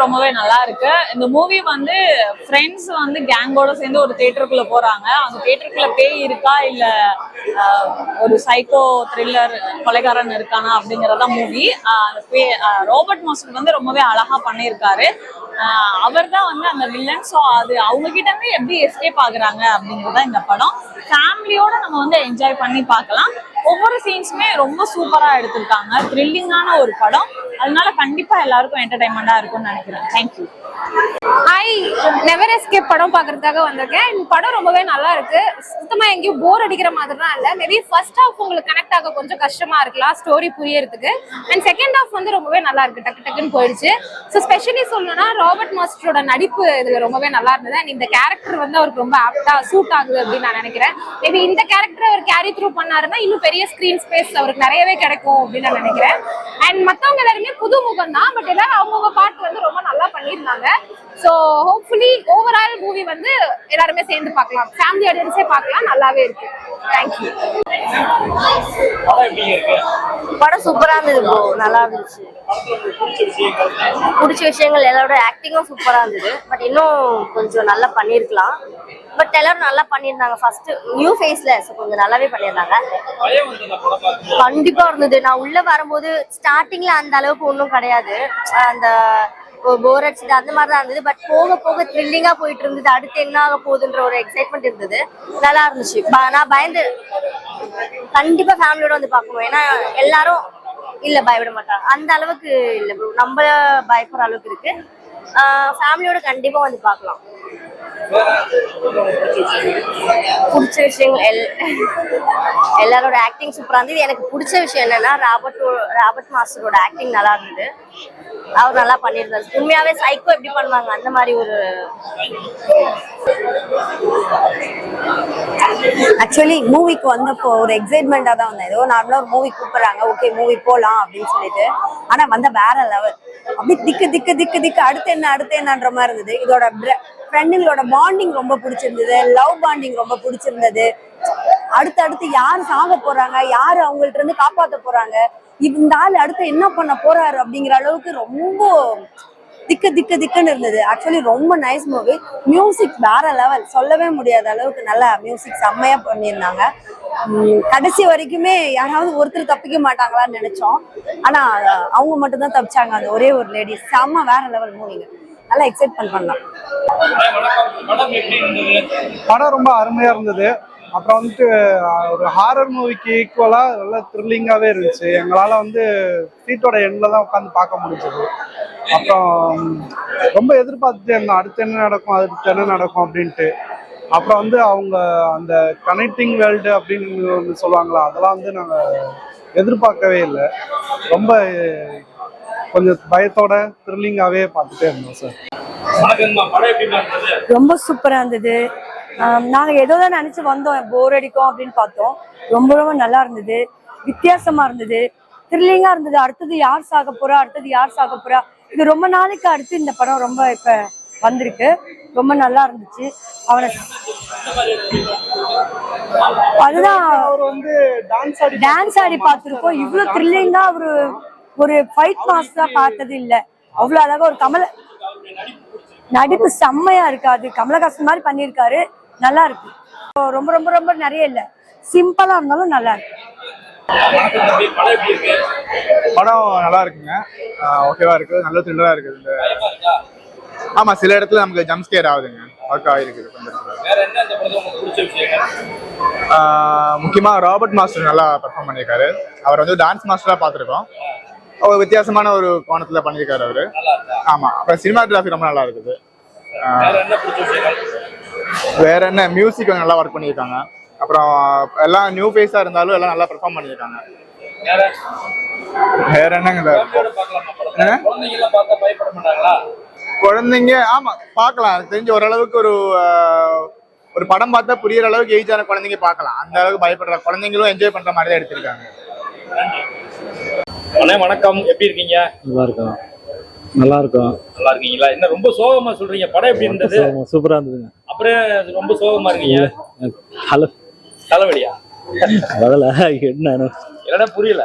ரொம்பவே நல்லா இருக்கு. இந்த மூவி வந்து ஃப்ரெண்ட்ஸ் வந்து கேங்கோட சேர்ந்து ஒரு தியேட்டருக்குள்ள போறாங்க. அந்த தியேட்டருக்குள்ள பேய் இருக்கா? இல்ல ஒரு சைக்கோ த்ரில்லர் கொலைகாரன் இருக்கானா? அப்படிங்கறத மூவி ரோபர்ட் மாஸ்டர் வந்து ரொம்பவே அழகா பண்ணியிருக்காரு. அவர் தான் வந்து அந்த வில்லன் ஸோ அது அவங்க கிட்ட இருந்து எப்படி எஸ்கேப் ஆகுறாங்க அப்படிங்கிறது இந்த படம் ஃபேமிலியோட நம்ம வந்து என்ஜாய் பண்ணி பார்க்கலாம். ஒவ்வொரு சீன்ஸுமே ரொம்ப சூப்பரா எடுத்திருக்காங்க. த்ரில்லிங்கான ஒரு படம். அதனால கண்டிப்பா எல்லாருக்கும் என்டர்டைன்மெண்ட்டாக இருக்கும்னு நினைக்கிறேன். தேங்க்யூ ஹாய் நெவர் எஸ்கேப் படம் பார்க்கறதுக்காக வந்திருக்கேன். இந்த படம் ரொம்பவே நல்லா இருக்கு. சுத்தமா எங்கேயும் போர் அடிக்கிற மாதிரிலாம் இல்லை. மேபி ஃபர்ஸ்ட் ஹாஃப் உங்களுக்கு கனெக்ட் ஆக கொஞ்சம் கஷ்டமா இருக்கலாம். ஸ்டோரி புரியறதுக்கு. அண்ட் செகண்ட் ஹாஃப் வந்து ரொம்பவே நல்லா இருக்கு. டக்கு டக்குன்னு போயிடுச்சு. ஸோ ஸ்பெஷலி சொல்லணும்னா ராபர்ட் மாஸ்டரோட நடிப்பு இதுல ரொம்பவே நல்லா இருந்தது. அண்ட் இந்த கேரக்டர் வந்து அவருக்கு ரொம்ப ஆப்டா சூட் ஆகுது அப்படின்னு நான் நினைக்கிறேன். மேபி இந்த கேரக்டர் அவர் கேரி த்ரூ பண்ணாருன்னா இன்னும் பெரிய ஸ்கிரீன் ஸ்பேஸ் அவருக்கு நிறையவே கிடைக்கும் அப்படின்னு நான் நினைக்கிறேன். அண்ட் மற்றவங்க எல்லாருமே புது முகம் தான் பட் எல்லாரும் அவங்கவுங்க பாட்டு வந்து ரொம்ப நல்லா பண்ணியிருந்தாங்க. ஸோ ஹோப்ஃபுல்லி ஓவரால் மூவி வந்து எல்லாருமே சேர்ந்து பார்க்கலாம். ஃபேமிலி ஆடியன்ஸே பார்க்கலாம் நல்லாவே இருக்கு. தேங்க்யூ படம் சூப்பரா இருந்தது ப்ரோ நல்லா இருந்துச்சு. பிடிச்ச விஷயங்கள் எல்லாரோட ஆக்டிங்கும் சூப்பரா இருந்தது. பட் இன்னும் கொஞ்சம் நல்லா பண்ணியிருக்கலாம். பட் எல்லாரும் நல்லா பண்ணியிருந்தாங்க. ஃபர்ஸ்ட் நியூ ஃபேஸ்ல கொஞ்சம் நல்லாவே பண்ணியிருந்தாங்க. கண்டிப்பா இருந்தது. நான் உள்ள வரும்போது ஸ்டார்டிங்ல அந்த அளவுக்கு ஒன்றும் கிடையாது. அந்த போர் அடிச்சது அந்த மாதிரி தான் இருந்தது. பட் போக போக த்ரில்லிங்கா போயிட்டு இருந்தது. அடுத்து என்ன ஆக போகுதுன்ற ஒரு எக்ஸைட்மெண்ட் இருந்தது. நல்லா இருந்துச்சு. ப- நான் பயந்து கண்டிப்பா ஃபேமிலியோட வந்து பார்க்கணும். ஏன்னா எல்லாரும் இல்ல பயப்பட மாட்டாங்க. அந்த அளவுக்கு இல்ல ப்ரோ நம்ம பயப்படுற அளவுக்கு இருக்கு. ஃபேமிலியோட கண்டிப்பா வந்து பார்க்கலாம். பிடிச்ச விஷயங்கள் எல் எல்லாரோட ஆக்டிங் சூப்பராக இருந்தது. எனக்கு பிடிச்ச விஷயம் என்னன்னா ராபர்ட் ராபர்ட் மாஸ்டரோட ஆக்டிங் நல்லா இருந்தது. அவர் நல்லா பண்ணியிருந்தாரு. உண்மையாவே சைக்கோ எப்படி பண்ணுவாங்க அந்த மாதிரி ஒரு ஆக்சுவலி மூவிக்கு வந்தப்போ ஒரு எக்ஸைட்மெண்ட்டாக தான் வந்தேன். ஏதோ நார்மலாக ஒரு மூவி கூப்பிட்றாங்க ஓகே மூவி போகலாம் அப்படின்னு சொல்லிட்டு. ஆனால் வந்த வேற லெவல் அப்படி திக்கு திக்கு திக்கு திக்கு அடுத்து என்ன அடுத்து என்னன்ற மாதிரி இருந்தது. இதோட ஃப்ரெண்டுங்களோட பாண்டிங் ரொம்ப பிடிச்சிருந்தது. லவ் பாண்டிங் ரொம்ப பிடிச்சிருந்தது. அடுத்து அடுத்து யார் சாக போறாங்க? யார் அவங்கள்ட்ட இருந்து காப்பாற்ற போறாங்க? இந்த ஆள் அடுத்து என்ன பண்ண போறாரு அப்படிங்கிற அளவுக்கு ரொம்ப திக்கு திக்கு திக்குன்னு இருந்தது. ஆக்சுவலி ரொம்ப நைஸ் மூவி மியூசிக் வேற லெவல் சொல்லவே முடியாத அளவுக்கு நல்லா மியூசிக் செம்மையா பண்ணியிருந்தாங்க. கடைசி வரைக்குமே யாராவது ஒருத்தர் தப்பிக்க மாட்டாங்களான்னு நினைச்சோம். ஆனா அவங்க மட்டும் தான் தப்பிச்சாங்க. அந்த ஒரே ஒரு லேடி செம்ம வேற லெவல் மூவிங்க நல்லா எக்ஸைட்மெண்ட் பண்ணலாம் படம் ரொம்ப அருமையா இருந்தது. அப்புறம் வந்துட்டு ஒரு ஹாரர் மூவிக்கு ஈக்குவலா நல்லா த்ரில்லிங்காவே இருந்துச்சு. எங்களால வந்து சீட்டோட எண்ணில் தான் உட்காந்து பார்க்க முடிஞ்சது. அப்புறம் ரொம்ப எதிர்பார்த்துட்டே இருந்தோம் அடுத்து என்ன நடக்கும் அடுத்து என்ன நடக்கும் அப்படின்ட்டு. அப்புறம் வந்து அவங்க அந்த கனெக்டிங் வேர்ல்டு அப்படின்னு ஒன்று சொல்லுவாங்களா அதெல்லாம் வந்து நாங்கள் எதிர்பார்க்கவே இல்லை. ரொம்ப கொஞ்சம் பயத்தோட த்ரில்லிங்காகவே பார்த்துட்டே இருந்தோம் சார் ரொம்ப சூப்பரா இருந்தது. ஆம், நாங்க ஏதோ தான் நினைச்சு வந்தோம். போர் அடிக்கும் அப்படின்னு பார்த்தோம். ரொம்ப ரொம்ப நல்லா இருந்தது. வித்தியாசமா இருந்தது. த்ரில்லிங்கா இருந்தது. அடுத்தது யார் சாக போறா? அடுத்தது யார் சாக போறா? இது ரொம்ப நாளைக்கு அடுத்து இந்த படம் ரொம்ப இப்ப வந்திருக்கு. ரொம்ப நல்லா இருந்துச்சு. அவனை அதுதான் அவர் வந்து டான்ஸ் ஆடி டான்ஸ் ஆடி பார்த்திருக்கோம். இவ்வளவு த்ரில்லிங்கா ஒரு ஒரு ஃபைட் மாஸ்டரா பார்த்தது இல்ல அவ்வளவு அழகா ஒரு கமல நடிப்பு செம்மையா இருக்கு அது. கமலஹாசன் மாதிரி பண்ணியிருக்காரு. நல்லா இருக்கு. ரொம்ப ரொம்ப ரொம்ப நிறைய இல்ல. சிம்பிளா இருந்தாலும் நல்லா இருக்கு. படம் நல்லா இருக்குங்க. ஓகேவா இருக்கு நல்ல த்ரில்லரா இருக்குது இந்த ஆமா சில இடத்துல நமக்கு ஜம்ப் ஸ்கேர் ஆகுதுங்க. ஒர்க் ஆகிருக்குது கொஞ்சம் ராபர்ட் மாஸ்டர் நல்லா பெர்ஃபார்ம் பண்ணியிருக்காரு. அவர் வந்து டான்ஸ் மாஸ்டரா பார்த்துருக்கோம். ஒரு வித்தியாசமான ஒரு கோணத்துல பண்ணியிருக்காரு அவரு. ஆமா. அப்புறம் சினிமாட்டோகிராஃபி ரொம்ப நல்லா இருக்குது வேற என்ன மியூசிக் நல்லா ஒர்க் பண்ணியிருக்காங்க. அப்புறம் எல்லாம் நியூ ஃபேஸா இருந்தாலும் எல்லாம் நல்லா பெர்ஃபார்ம் பண்ணியிருக்காங்க. வேற? என்னங்க? குழந்தைங்க ஆமா பார்க்கலாம். எனக்கு தெரிஞ்ச ஓரளவுக்கு ஒரு ஒரு படம் பார்த்தா புரியுற அளவுக்கு ஏஜ் ஆன குழந்தைங்க பார்க்கலாம். அந்த அளவுக்கு பயப்படுற குழந்தைங்களும் என்ஜாய் பண்ற மாதிரி தான் எடுத்திருக்காங்க அண்ணே வணக்கம். எப்படி இருக்கீங்க? நல்லா இருக்கும் நல்லா இருக்கும் நல்லா இருக்கீங்களா? என்ன ரொம்ப சோகமா சொல்றீங்க? படம் எப்படி இருந்தது? சூப்பரா- இருந்ததுங்க. அப்புறம் ரொம்ப சோகமா இருக்கீங்க? ஹலோ. தலைவலியா? அதெல்லாம் என்ன? என்னடா புரியல.